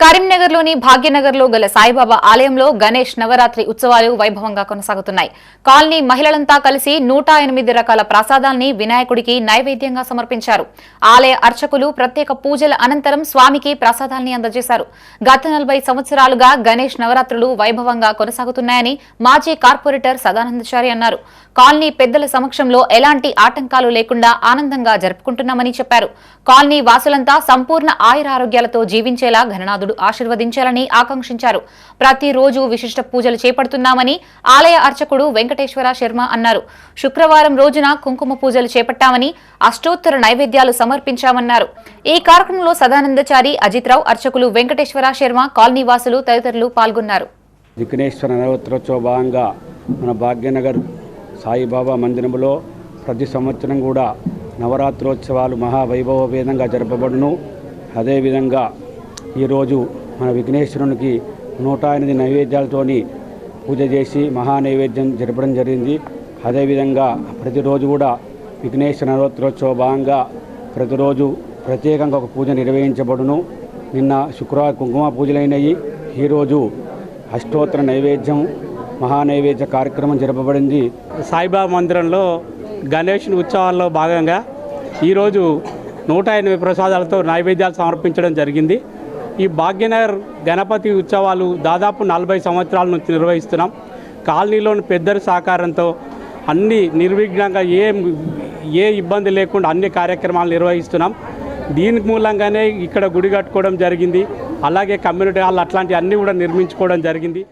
కరీంనగర్లోని భాగ్యనగర్లో గల సాయిబాబా ఆలయంలో గణేష్ నవరాత్రి ఉత్సవాలు వైభవంగా కొనసాగుతున్నాయి. కాలనీ మహిళలంతా కలిసి నూట ఎనిమిది రకాల ప్రసాదాల్ని వినాయకుడికి నైవేద్యంగా సమర్పించారు. ఆలయ అర్చకులు ప్రత్యేక పూజల అనంతరం స్వామికి ప్రసాదాల్ని అందజేశారు. గత నలభై సంవత్సరాలుగా గణేష్ నవరాత్రులు వైభవంగా కొనసాగుతున్నాయని మాజీ కార్పొరేటర్ సదానందచారి అన్నారు. కాలనీ పెద్దల సమక్షంలో ఎలాంటి ఆటంకాలు లేకుండా ఆనందంగా జరుపుకుంటున్నామని చెప్పారు. కాలనీ వాసులంతా సంపూర్ణ ఆయురారోగ్యాలతో జీవించేలా ఘననాథుడు ఆశీర్వదించాలని ఆకాంక్షించారు. ప్రతిరోజు విశిష్ట పూజలు చేపడుతున్నామని ఆలయ అర్చకుడు వెంకటేశ్వర శర్మ అన్నారు. శుక్రవారం రోజున కుంకుమ పూజలు చేపట్టామని అష్టోత్తర నైవేద్యాలు సమర్పించామన్నారు. ఈ కార్యక్రమంలో సదానందచారి అజిత్రావు అర్చకులు వెంకటేశ్వర శర్మ కాలనీవాసులు తదితరులు పాల్గొన్నారు. విఘ్నేశ్వర నవరాత్రోత్సవ భాగంగా మన భాగ్యనగర్ సాయిబాబా మందిరంలో ప్రతి సంవత్సరం కూడా నవరాత్రోత్సవాలు మహావైభవపేతంగా జరపబడును. అదేవిధంగా ఈరోజు మన విఘ్నేశ్వరునికి నూట ఎనిమిది నైవేద్యాలతోని పూజ చేసి మహా నైవేద్యం జరపడం జరిగింది. అదేవిధంగా ప్రతిరోజు కూడా విఘ్నేశ్వర నవరాత్రోత్సవ భాగంగా ప్రతిరోజు ప్రత్యేకంగా ఒక పూజ నిర్వహించబడును. నిన్న శుక్రవారం కుంకుమ పూజలైనవి ఈరోజు అష్టోత్తర నైవేద్యం మహానైవేద్య కార్యక్రమం జరపబడింది. సాయిబాబా మందిరంలో గణేష్ ఉత్సవాల్లో భాగంగా ఈరోజు నూట ఎనిమిది ప్రసాదాలతో నైవేద్యాలు సమర్పించడం జరిగింది. ఈ భాగ్యనగర్ గణపతి ఉత్సవాలు దాదాపు నలభై సంవత్సరాల నుంచి నిర్వహిస్తున్నాం. కాలనీలోని పెద్దల సహకారంతో అన్ని నిర్విఘ్నంగా ఏ ఏ ఇబ్బంది లేకుండా అన్ని కార్యక్రమాలు నిర్వహిస్తున్నాం. దీని మూలంగానే ఇక్కడ గుడి కట్టుకోవడం జరిగింది. అలాగే కమ్యూనిటీ హాల్ అట్లాంటివి అన్నీ కూడా నిర్మించుకోవడం జరిగింది.